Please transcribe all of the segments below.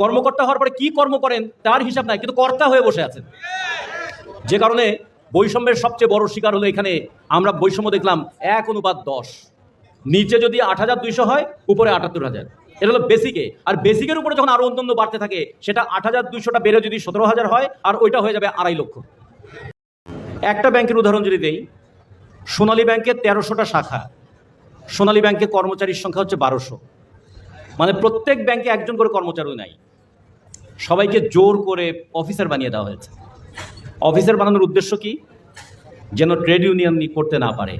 কর্মকর্তা হওয়ার পরে কি কর্ম করেন, তার হিসাব নাই, কিন্তু কর্তা হয়ে বসে আছেন। যে কারণে বৈষম্যের সবচেয়ে বড় শিকার হলো এখানে আমরা বৈষম্য দেখলাম এক অনুপাত দশ। নিচে যদি আট হাজার দুইশো হয়, উপরে আটাত্তর হাজার। এটা হলো বেসিকে আর বেসিকের উপরে যখন আরও অন্যান্য বাড়তে থাকে, সেটা আট হাজার দুইশোটা বেড়ে যদি সতেরো হাজার হয়, আর ওইটা হয়ে যাবে আড়াই লক্ষ। একটা ব্যাংকের উদাহরণ যদি দেই, সোনালী ব্যাংকের তেরোশোটা শাখা, সোনালী ব্যাংকে কর্মচারীর সংখ্যা হচ্ছে বারোশো। মানে প্রত্যেক ব্যাংকে একজন করে কর্মচারী নাই। সবাইকে জোর করে অফিসার বানিয়ে দেওয়া হয়েছে। অফিসার বানানোর উদ্দেশ্য কি? যেন ট্রেড ইউনিয়ন করতে না পারে,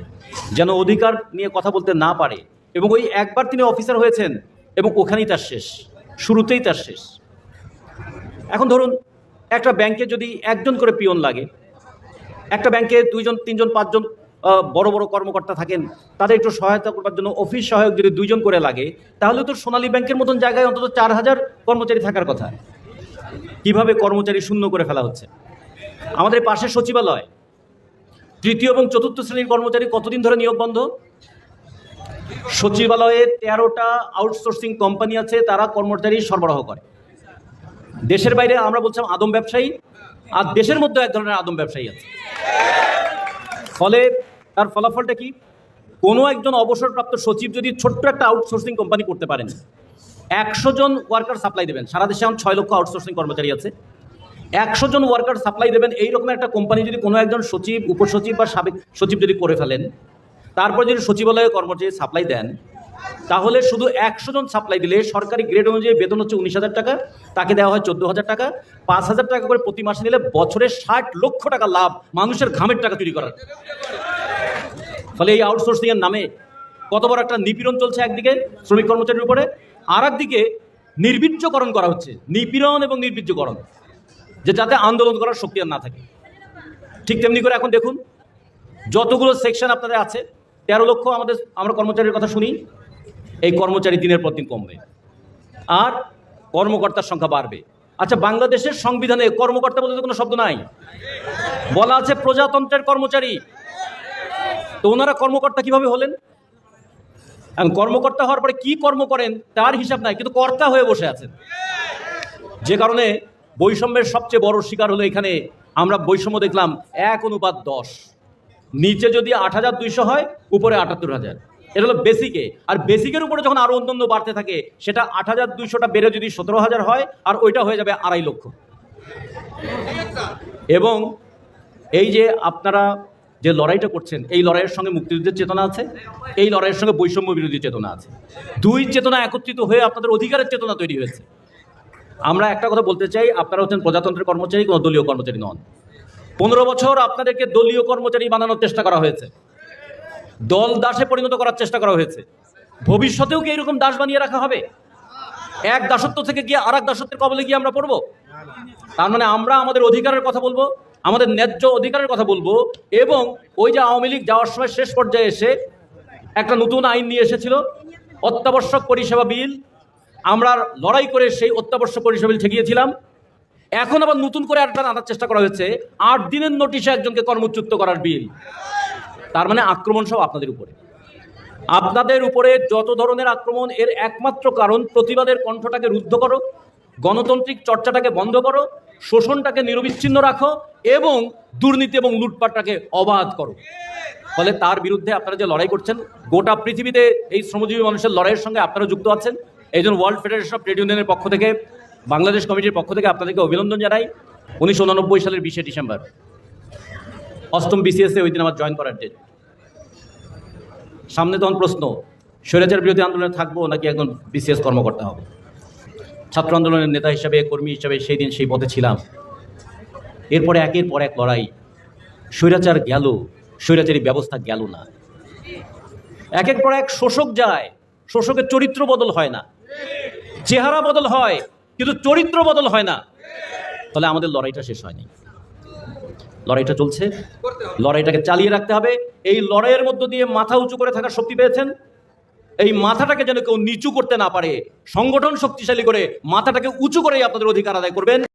যেন অধিকার নিয়ে কথা বলতে না পারে। এবং ওই একবার তিনি অফিসার হয়েছেন এবং ওখানেই তার শেষ, শুরুতেই তার শেষ। এখন ধরুন, একটা ব্যাংকে যদি একজন করে পিয়ন লাগে, একটা ব্যাংকে দুইজন, তিনজন, পাঁচজন বড় বড় কর্মকর্তা থাকেন, তাদের একটু সহায়তা করবার জন্য অফিস সহায়ক যদি দুইজন করে লাগে, তাহলে তো সোনালী ব্যাংকের মতন জায়গায় অন্তত চার হাজার কর্মচারী থাকার কথা। কীভাবে কর্মচারী শূন্য করে ফেলা হচ্ছে? আমাদের পাশে সচিবালয়, তৃতীয় এবং চতুর্থ শ্রেণির কর্মচারী কতদিন ধরে নিয়োগ বন্ধ? সচিবালয়ে তেরোটা আউটসোর্সিং কোম্পানি আছে, তারা কর্মচারী সরবরাহ করে। দেশের বাইরে আমরা বলছিলাম আদম ব্যবসায়ী, আর দেশের মধ্যে এক ধরনের আদম ব্যবসায়ী আছে। ফলে তার ফলাফলটা কি? কোনো একজন অবসরপ্রাপ্ত সচিব যদি ছোট্ট একটা আউটসোর্সিং কোম্পানি করতে পারেন, একশো জন ওয়ার্কার সাপ্লাই দেবেন। সারা দেশে এখন ছয় লক্ষ আউটসোর্সিং কর্মচারী আছে। একশো জন ওয়ার্কার সাপ্লাই দেবেন এই রকম একটা কোম্পানি যদি কোনো একজন সচিব, উপসচিব বা সাবেক সচিব যদি করে ফেলেন, তারপর যদি সচিবালয়ে কর্মচারী সাপ্লাই দেন, তাহলে শুধু একশো জন সাপ্লাই দিলে সরকারি গ্রেড অনুযায়ী বেতন হচ্ছে উনিশ হাজার টাকা, তাকে দেওয়া হয় চোদ্দ হাজার টাকা। পাঁচ হাজার টাকা করে প্রতি মাসে নিলে বছরে ষাট লক্ষ টাকা লাভ মানুষের ঘামের টাকা তৈরি করার। ফলে এই আউটসোর্সিং এর নামে কত বড় একটা নিপীড়ন চলছে একদিকে শ্রমিক কর্মচারীর উপরে আর একদিকে নির্বীর্যকরণ করা হচ্ছে, নিপীড়ন এবং নির্বীর্যকরণ, যে যাতে আন্দোলন করার শক্তি আর না থাকে। ঠিক তেমনি করে এখন দেখুন, যতগুলো সেকশন আপনাদের আছে, তেরো লক্ষ আমাদের, আমরা কর্মচারীর কথা শুনি, এই কর্মচারী দিনের পর দিন কমবে। আর কর্মকর্তার সংখ্যা বাড়বে। আচ্ছা বাংলাদেশের সংবিধানে কর্মকর্তা বলতে কোনো শব্দ নাই। বলা আছে প্রজাতন্ত্রের কর্মচারী তো ওনারা কর্মকর্তা কীভাবে হলেন? কর্মকর্তা হওয়ার পরে কি কর্ম করেন, তার হিসাব নাই, কিন্তু কর্তা হয়ে বসে আছেন। যে কারণে বৈষম্যের সবচেয়ে বড় শিকার হলো এখানে আমরা বৈষম্য দেখলাম এক অনুপাত দশ। নিচে যদি আট হাজার দুইশো হয়, উপরে আটাত্তর হাজার। এটা হলো বেসিকে আর বেসিকের উপরে যখন আরও অন্যান্য বাড়তে থাকে, সেটা আট হাজার দুইশোটা বেড়ে যদি সতেরো হাজার হয়, আর ওইটা হয়ে যাবে আড়াই লক্ষ। এবং এই যে আপনারা যে লড়াইটা করছেন, এই লড়াইয়ের সঙ্গে মুক্তিযুদ্ধের চেতনা আছে? এই লড়াইয়ের সঙ্গে বৈষম্য বিরোধী চেতনা আছে? দুই চেতনা একত্রিত হয়ে আপনাদের অধিকারের চেতনা তৈরি হয়েছে। আমরা একটা কথা বলতে চাই, আপনারা হচ্ছেন প্রজাতন্ত্রের কর্মচারী কোনো দলীয় কর্মচারী নন। পনেরো বছর আপনাদেরকে দলীয় কর্মচারী বানানোর চেষ্টা করা হয়েছে। দল দাসে পরিণত করার চেষ্টা করা হয়েছে। ভবিষ্যতেও কি এরকম দাস বানিয়ে রাখা হবে? এক দাসত্ব থেকে গিয়ে আর এক দাসত্বের কবলে গিয়ে আমরা পড়ব? তার মানে আমরা আমাদের অধিকারের কথা বলব আমাদের ন্যায্য অধিকারের কথা বলব এবং ওই যে আওয়ামী লীগ যাওয়ার সময় শেষ পর্যায়ে এসে একটা নতুন আইন নিয়ে এসেছিল, অত্যাবশ্যক পরিষেবা বিল। আমরা লড়াই করে সেই অত্যাবশ্যক পরিষেবা বিল ঠেকিয়েছিলাম। এখন আবার নতুন করে একটা আনার চেষ্টা করা হয়েছে, আট দিনের নোটিশে একজনকে কর্মচ্যুত করার বিল। তার মানে আক্রমণ সব আপনাদের উপরে। আপনাদের উপরে যত ধরনের আক্রমণ, এর একমাত্র কারণ প্রতিবাদের কণ্ঠটাকে রুদ্ধ করো, গণতান্ত্রিক চর্চাটাকে বন্ধ করো শোষণটাকে নিরবিচ্ছিন্ন রাখো এবং দুর্নীতি এবং লুটপাটটাকে অবাধ করো। ফলে তার বিরুদ্ধে আপনারা যে লড়াই করছেন, গোটা পৃথিবীতে এই শ্রমজীবী মানুষের লড়াইয়ের সঙ্গে আপনারা যুক্ত আছেন। এই জন্য ওয়ার্ল্ড ফেডারেশন অফ ট্রেড ইউনিয়নের পক্ষ থেকে, বাংলাদেশ কমিটির পক্ষ থেকে আপনাদেরকে অভিনন্দন জানাই। উনিশশো উননব্বই সালের বিশে ডিসেম্বর, অষ্টম বিসিএসে ওই দিন আমার জয়েন করার ডেট সামনে তখন প্রশ্ন, স্বৈরাচার বিরোধী আন্দোলনে থাকব নাকি একজন বিসিএস কর্মকর্তা হব? ছাত্র আন্দোলনের নেতা হিসাবে, কর্মী হিসাবে সেই দিন সেই পথে ছিলাম। এরপরে একের পর এক লড়াই। স্বৈরাচার গেল, স্বৈরাচারী ব্যবস্থা গেল না। একের পর এক শোষক যায়, শোষকের চরিত্র বদল হয় না। চেহারা বদল হয়, কিন্তু চরিত্র বদল হয় না। তাহলে আমাদের লড়াইটা শেষ হয়নি। লড়াইটা চলছে। লড়াইটাকে চালিয়ে রাখতে হবে। এই লড়াইয়ের মধ্য দিয়ে মাথা উঁচু করে থাকার শক্তি পেয়েছেন এই মাথাটাকে যেন কেউ নিচু করতে না পারে, সংগঠন শক্তিশালী করে মাথাটাকে উঁচু করেই আপনাদের অধিকার আদায় করবেন।